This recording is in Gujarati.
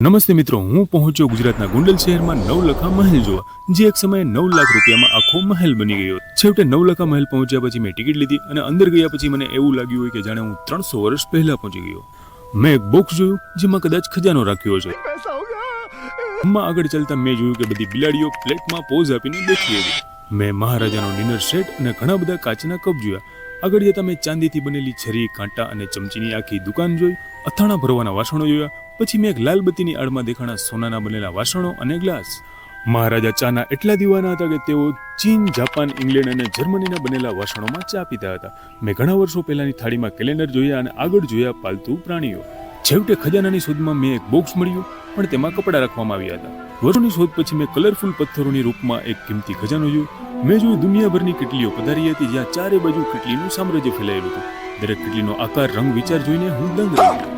નમસ્તે મિત્રો, હું પહોંચ્યો ગુજરાતના ગુંડલ શહેરમાં નવલખા મહેલ જોવા, જે એક સમયે નવ લાખ રૂપિયામાં આખો મહેલ બની ગયો છેવટે નવલખા મહેલ પહોંચ્યા પછી મેં ટિકિટ લીધી અને અંદર ગયા પછી મને એવું લાગ્યું હોય કે જાણે હું ત્રણસો વર્ષ પહેલા પહોંચી ગયો. મેં એક બોક્સ જોયું, જેમાં કદાચ ખજાનો રાખ્યો છે માં આગળ ચાલતા મેં જોયું કે બધી બિલાડીઓ પ્લેટમાં પોઝ આપીને બેઠી હતી. મેં મહારાજાનો ડિનર સેટ અને ઘણા બધા કાચના કપ જોયા. આગળ જતા મેં ચાંદીથી બનેલી છરી, કાંટા અને ચમચીની આખી દુકાન જોઈ. અથાણા ભરવાના વાસણો જોયા. પછી મેં એક લાલબત્તીની આડમાં દેખાણા સોનાના બનેલા વાસણો અને ગ્લાસ. મહારાજા ચાના એટલા દીવાના હતા કે તેઓ ચીન, જાપાન, ઇંગ્લેન્ડ અને જર્મનીના બનેલા વાસણોમાં ચા પીતા હતા. મેં ઘણા વર્ષો પહેલાની થાળીમાં કેલેન્ડર જોયા અને આગળ જોયા પાલતુ પ્રાણીઓ. છેવટે ખજાનાની શોધમાં મેં એક બોક્સ મળ્યું, પણ તેમાં કપડાં રાખવામાં આવ્યા હતા. વર્ષોની શોધ પછી મેં કલરફુલ પથ્થરોની રૂપમાં એક કિંમતી ખજાનો જોયો. મેં જોયું દુનિયાભરની કેટલીઓ પધારી હતી જ્યાં ચારે બાજુ કેટલીનું સામ્રાજ્ય ફેલાયેલું હતું. દરેક કેટલીનો આકાર, રંગ, વિચાર જોઈને હું દંગ રહી